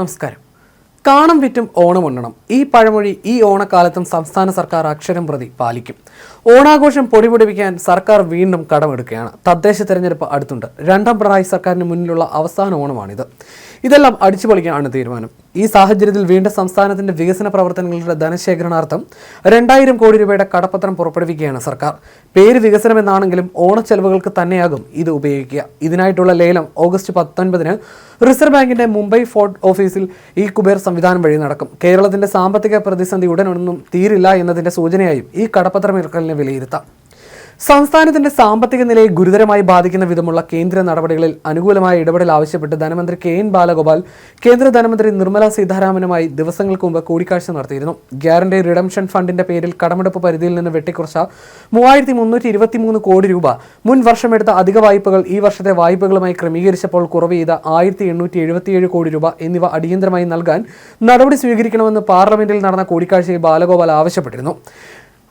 നമസ്കാരം. കാണം വിറ്റും ഓണം ഉണ്ണണം. ഈ പഴമൊഴി ഈ ഓണക്കാലത്തും സംസ്ഥാന സർക്കാർ അക്ഷരം പ്രതി പാലിക്കും. ഓണാഘോഷം പൊടിപൊടിപ്പിക്കാൻ സർക്കാർ വീണ്ടും കടമെടുക്കുകയാണ്. തദ്ദേശ തെരഞ്ഞെടുപ്പ് അടുത്തുണ്ട്. രണ്ടാം പിണറായി സർക്കാരിന് മുന്നിലുള്ള അവസാന ഓണമാണിത്. ഇതെല്ലാം അടിച്ചു പൊളിക്കാനാണ് തീരുമാനം. ഈ സാഹചര്യത്തിൽ വീണ്ടും സംസ്ഥാനത്തിന്റെ വികസന പ്രവർത്തനങ്ങളുടെ ധനശേഖരണാർത്ഥം രണ്ടായിരം കോടി രൂപയുടെ കടപ്പത്രം പുറപ്പെടുവിക്കുകയാണ് സർക്കാർ. പേര് വികസനമെന്നാണെങ്കിലും ഓണച്ചെലവുകൾക്ക് തന്നെയാകും ഇത് ഉപയോഗിക്കുക. ഇതിനായിട്ടുള്ള ലേലം ഓഗസ്റ്റ് പത്തൊൻപതിന് റിസർവ് ബാങ്കിന്റെ മുംബൈ ഫോർട്ട് ഓഫീസിൽ ഈ കുബേർ സംവിധാനം വഴി നടക്കും. കേരളത്തിന്റെ സാമ്പത്തിക പ്രതിസന്ധി ഉടനൊന്നും തീരില്ല എന്നതിന്റെ സൂചനയായും ഈ കടപ്പത്രം ഇറക്കലിനെ വിലയിരുത്താം. സംസ്ഥാനത്തിന്റെ സാമ്പത്തിക നിലയെ ഗുരുതരമായി ബാധിക്കുന്ന വിധമുള്ള കേന്ദ്ര നടപടികളിൽ അനുകൂലമായ ഇടപെടൽ ആവശ്യപ്പെട്ട് ധനമന്ത്രി കെ എൻ ബാലഗോപാൽ കേന്ദ്ര ധനമന്ത്രി നിർമ്മല സീതാരാമനുമായി ദിവസങ്ങൾക്ക് മുമ്പ് കൂടിക്കാഴ്ച നടത്തിയിരുന്നു. ഗ്യാരണ്ടി റിഡംഷൻ ഫണ്ടിന്റെ പേരിൽ കടമെടുപ്പ് പരിധിയിൽ നിന്ന് വെട്ടിക്കുറച്ച മൂവായിരത്തി മുന്നൂറ്റി ഇരുപത്തിമൂന്ന് കോടി രൂപ മുൻ വർഷമെടുത്ത അധിക വായ്പകൾ ഈ വർഷത്തെ വായ്പകളുമായി ക്രമീകരിച്ചപ്പോൾ കുറവ് ചെയ്ത ആയിരത്തി എണ്ണൂറ്റി എഴുപത്തിയേഴ് കോടി രൂപ എന്നിവ അടിയന്തരമായി നൽകാൻ നടപടി സ്വീകരിക്കണമെന്ന് പാർലമെന്റിൽ നടന്ന കൂടിക്കാഴ്ചയിൽ ബാലഗോപാൽ ആവശ്യപ്പെട്ടിരുന്നു.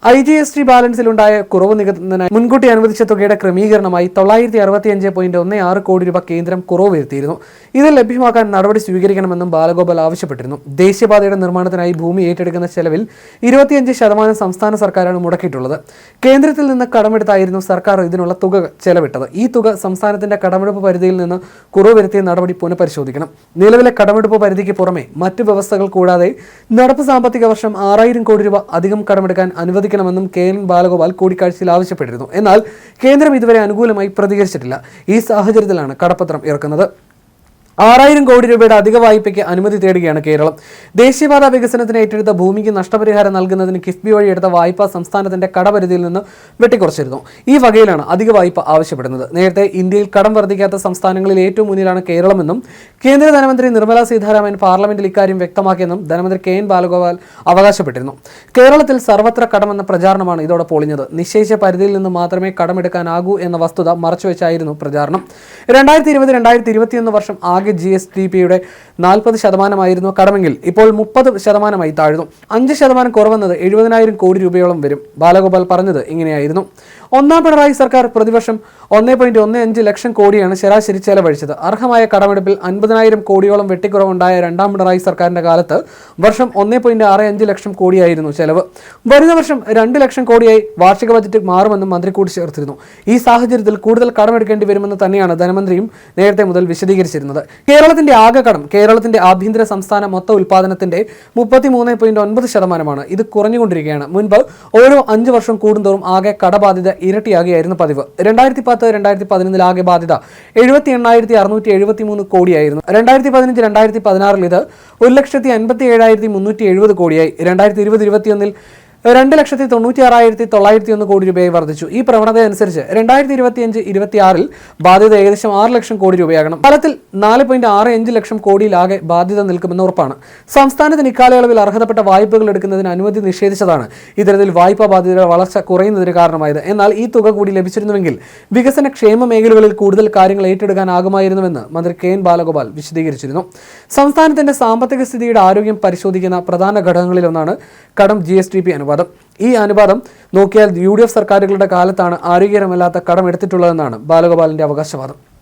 ഐ ജി എസ് ടി ബാലൻസിലുണ്ടായ കുറവ് നികത്തുന്നതിനായി മുൻകൂട്ടി അനുവദിച്ച തുകയുടെ ക്രമീകരണമായി തൊള്ളായിരത്തി അറുപത്തിയഞ്ച് പോയിന്റ് ഒന്ന് ആറ് കോടി രൂപ കേന്ദ്രം കുറവ് വരുത്തിയിരുന്നു ഇത് ലഭ്യമാക്കാൻ നടപടി സ്വീകരിക്കണമെന്നും ബാലഗോപാൽ ആവശ്യപ്പെട്ടിരുന്നു. ദേശീയപാതയുടെ നിർമ്മാണത്തിനായി ഭൂമി ഏറ്റെടുക്കുന്ന ചെലവിൽ ഇരുപത്തിയഞ്ച് ശതമാനം സംസ്ഥാന സർക്കാരാണ് മുടക്കിയിട്ടുള്ളത്. കേന്ദ്രത്തിൽ നിന്ന് കടമെടുത്തായിരുന്നു സർക്കാർ ഇതിനുള്ള തുക ചെലവിട്ടത്. ഈ തുക സംസ്ഥാനത്തിന്റെ കടമെടുപ്പ് പരിധിയിൽ നിന്ന് കുറവ് വരുത്തിയ നടപടി പുനഃപരിശോധിക്കണം. നിലവിലെ കടമെടുപ്പ് പരിധിക്ക് പുറമെ മറ്റ് വ്യവസ്ഥകൾ കൂടാതെ നടപ്പ് സാമ്പത്തിക വർഷം ആറായിരം കോടി രൂപ അധികം കടമെടുക്കാൻ അനുവദിക്കണമെന്നും കെ എൻ ബാലഗോപാൽ കൂടിക്കാഴ്ചയിൽ ആവശ്യപ്പെട്ടിരുന്നു. എന്നാൽ കേന്ദ്രം ഇതുവരെ അനുകൂലമായി പ്രതികരിച്ചിട്ടില്ല. ഈ സാഹചര്യത്തിലാണ് കടപ്പത്രം ഇറക്കുന്നത്. ആറായിരം കോടി രൂപയുടെ അധിക വായ്പയ്ക്ക് അനുമതി തേടുകയാണ് കേരളം. ദേശീയപാത വികസനത്തിന് ഏറ്റെടുത്ത ഭൂമിക്ക് നഷ്ടപരിഹാരം നൽകുന്നതിന് കിഫ്ബി വഴി എടുത്ത വായ്പ സംസ്ഥാനത്തിന്റെ കടപരിധിയിൽ നിന്ന് വെട്ടിക്കുറച്ചിരുന്നു. ഈ വകയിലാണ് അധിക വായ്പ ആവശ്യപ്പെടുന്നത്. നേരത്തെ ഇന്ത്യയിൽ കടം വർദ്ധിക്കാത്ത സംസ്ഥാനങ്ങളിൽ ഏറ്റവും മുന്നിലാണ് കേരളമെന്നും കേന്ദ്ര ധനമന്ത്രി നിർമ്മലാ സീതാരാമൻ പാർലമെന്റിൽ ഇക്കാര്യം വ്യക്തമാക്കിയെന്നും ധനമന്ത്രി കെ എൻ ബാലഗോപാൽ അവകാശപ്പെട്ടിരുന്നു. കേരളത്തിൽ സർവത്ര കടമെന്ന പ്രചാരണമാണ് ഇതോടെ പൊളിഞ്ഞത്. നിശ്ചയിച്ച പരിധിയിൽ നിന്ന് മാത്രമേ കടമെടുക്കാനാകൂ എന്ന വസ്തുത മറച്ചുവെച്ചായിരുന്നു പ്രചാരണം. രണ്ടായിരത്തി ഇരുപത് രണ്ടായിരത്തി ഇരുപത്തിയൊന്ന് വർഷം ആകെ ജി എസ് ഡി പിയുടെ നാൽപ്പത് ശതമാനമായിരുന്നു കടമെങ്കിൽ ഇപ്പോൾ മുപ്പത് ശതമാനമായി താഴ്ന്നു. അഞ്ച് ശതമാനം കുറവെന്നത് എഴുപതിനായിരം കോടി രൂപയോളം വരും. ബാലഗോപാൽ പറഞ്ഞത് ഇങ്ങനെയായിരുന്നു. ഒന്നാം പിണറായി സർക്കാർ പ്രതിവർഷം ഒന്നേ പോയിന്റ് ഒന്ന് അഞ്ച് ലക്ഷം കോടിയാണ് ശരാശരി ചെലവഴിച്ചത്. അർഹമായ കടമെടുപ്പിൽ അൻപതിനായിരം കോടിയോളം വെട്ടിക്കുറവുണ്ടായ രണ്ടാം പിണറായി സർക്കാരിന്റെ കാലത്ത് വർഷം ഒന്നേ പോയിന്റ് ആറ് അഞ്ച് ലക്ഷം കോടിയായിരുന്നു ചെലവ്. വരുന്ന വർഷം രണ്ട് ലക്ഷം കോടിയായി വാർഷിക ബജറ്റ് മാറുമെന്നും മന്ത്രി കൂട്ടിച്ചേർത്തിരുന്നു. ഈ സാഹചര്യത്തിൽ കൂടുതൽ കടമെടുക്കേണ്ടി വരുമെന്ന് തന്നെയാണ് ധനമന്ത്രിയും നേരത്തെ മുതൽ വിശദീകരിച്ചിരുന്നത്. കേരളത്തിന്റെ ആകെ കടം കേരളത്തിന്റെ ആഭ്യന്തര സംസ്ഥാന മൊത്ത ഉൽപാദനത്തിന്റെ മുപ്പത്തിമൂന്ന് പോയിന്റ് ഒൻപത് ശതമാനമാണ്. ഇത് കുറഞ്ഞുകൊണ്ടിരിക്കുകയാണ്. മുൻപ് ഓരോ അഞ്ച് വർഷം കൂടുന്തോറും ആകെ കടബാധ്യത ഇരട്ടിയാകുകയായിരുന്നു പതിവ്. രണ്ടായിരത്തി പത്ത് രണ്ടായിരത്തി പതിനൊന്നിൽ ആകെ ബാധ്യത എഴുപത്തി എണ്ണായിരത്തി അറുന്നൂറ്റി എഴുപത്തി മൂന്ന് കോടിയായിരുന്നു. രണ്ടായിരത്തി പതിനഞ്ച് രണ്ടായിരത്തി പതിനാറിൽ ഇത് ഒരു ലക്ഷത്തി അൻപത്തി ഏഴായിരത്തി മുന്നൂറ്റി എഴുപത് കോടിയായി. രണ്ടായിരത്തി ഇരുപത് ഇരുപത്തിയൊന്നിൽ രണ്ട് ലക്ഷത്തി തൊണ്ണൂറ്റി ആറായിരത്തി തൊള്ളായിരത്തി ഒന്ന് കോടി രൂപയായി വർദ്ധിച്ചു. ഈ പ്രവണതയനുസരിച്ച് രണ്ടായിരത്തി ഇരുപത്തിയഞ്ച് ഇരുപത്തിയാറിൽ ബാധ്യത ഏകദേശം ആറ് ലക്ഷം കോടി രൂപയാകണം. ഫലത്തിൽ നാല് പോയിന്റ് ആറ് അഞ്ച് ലക്ഷം കോടിയിലാകെ ബാധ്യത നിൽക്കുമെന്ന് ഉറപ്പാണ്. സംസ്ഥാനത്തിന് ഇക്കാലയളവിൽ അർഹതപ്പെട്ട വായ്പകൾ എടുക്കുന്നതിന് അനുമതി നിഷേധിച്ചതാണ് ഇത്തരത്തിൽ വായ്പാ ബാധ്യതയുടെ വളർച്ച കുറയുന്നതിന് കാരണമായത്. എന്നാൽ ഈ തുക കൂടി ലഭിച്ചിരുന്നുവെങ്കിൽ വികസന ക്ഷേമ മേഖലകളിൽ കൂടുതൽ കാര്യങ്ങൾ ഏറ്റെടുക്കാനാകുമായിരുന്നുവെന്ന് മന്ത്രി കെ എൻ ബാലഗോപാൽ വിശദീകരിച്ചിരുന്നു. സംസ്ഥാനത്തിന്റെ സാമ്പത്തിക സ്ഥിതിയുടെ ആരോഗ്യം പരിശോധിക്കുന്ന പ്രധാന ഘടകങ്ങളിലൊന്നാണ് കടം ജി എസ് ടി പി അനുപാതം. ഈ അനുപാതം നോക്കിയാൽ യു ഡി എഫ് സർക്കാരുകളുടെ കാലത്താണ് ആരോഗ്യകരമല്ലാത്ത കടം എടുത്തിട്ടുള്ളതെന്നാണ് ബാലഗോപാലിന്റെ അവകാശവാദം.